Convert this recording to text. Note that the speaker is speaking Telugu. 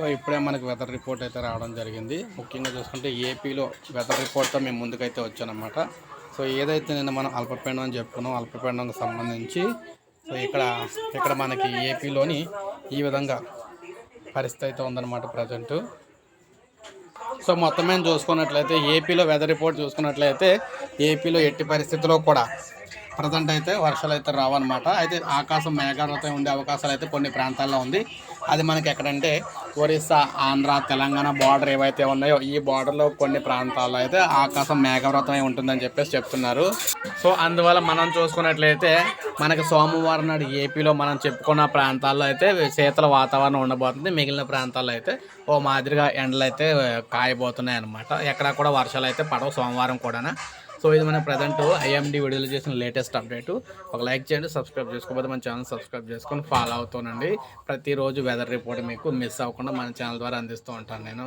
సో ఇప్పుడే మనకి వెదర్ రిపోర్ట్ అయితే రావడం జరిగింది. ముఖ్యంగా చూసుకుంటే ఏపీలో వెదర్ రిపోర్ట్తో మేము ముందుకైతే వచ్చానమాట సో ఏదైతే నిన్న మనం అల్పపీండం అని చెప్పుకున్నాం అల్పపీండంకి సంబంధించి సో ఇక్కడ ఇక్కడ మనకి ఏపీలోని ఈ విధంగా పరిస్థితి అయితే ఉందన్నమాట ప్రజెంటు. సో మొత్తం మేము చూసుకున్నట్లయితే ఏపీలో వెదర్ రిపోర్ట్ చూసుకున్నట్లయితే ఏపీలో ఎట్టి పరిస్థితుల్లో కూడా ప్రజెంట్ అయితే వర్షాలు అయితే రావన్నమాట. అయితే ఆకాశం మేఘాలతో ఉండే అవకాశాలు అయితే కొన్ని ప్రాంతాల్లో ఉంది. అది మనకి ఎక్కడంటే ఒరిస్సా ఆంధ్ర తెలంగాణ బార్డర్ ఏవైతే ఉన్నాయో ఈ బార్డర్లో కొన్ని ప్రాంతాల్లో అయితే ఆకాశం మేఘవ్రతమై ఉంటుందని చెప్పేసి చెప్తున్నారు. సో అందువల్ల మనం చూసుకున్నట్లయితే మనకి సోమవారం నాడు ఏపీలో మనం చెప్పుకున్న ప్రాంతాల్లో అయితే శీతల వాతావరణం ఉండబోతుంది. మిగిలిన ప్రాంతాల్లో అయితే ఓ మాదిరిగా ఎండలు అయితే కాయబోతున్నాయి అనమాట ఎక్కడ కూడా వర్షాలు అయితే పడవు సోమవారం కూడా సో ఇది మన ప్రజెంట్ ఐఎండి విడుదల చేసిన లేటెస్ట్ అప్డేట్ ఒక లైక్ చేయండి సబ్స్క్రైబ్ చేసుకోకపోతే మన ఛానల్ సబ్స్క్రైబ్ చేసుకొని ఫాలో అవుతానండి ప్రతిరోజు వెదర్ రిపోర్ట్ మీకు మిస్ అవ్వకుండా మన ఛానల్ ద్వారా అందిస్తూ ఉంటాను నేను.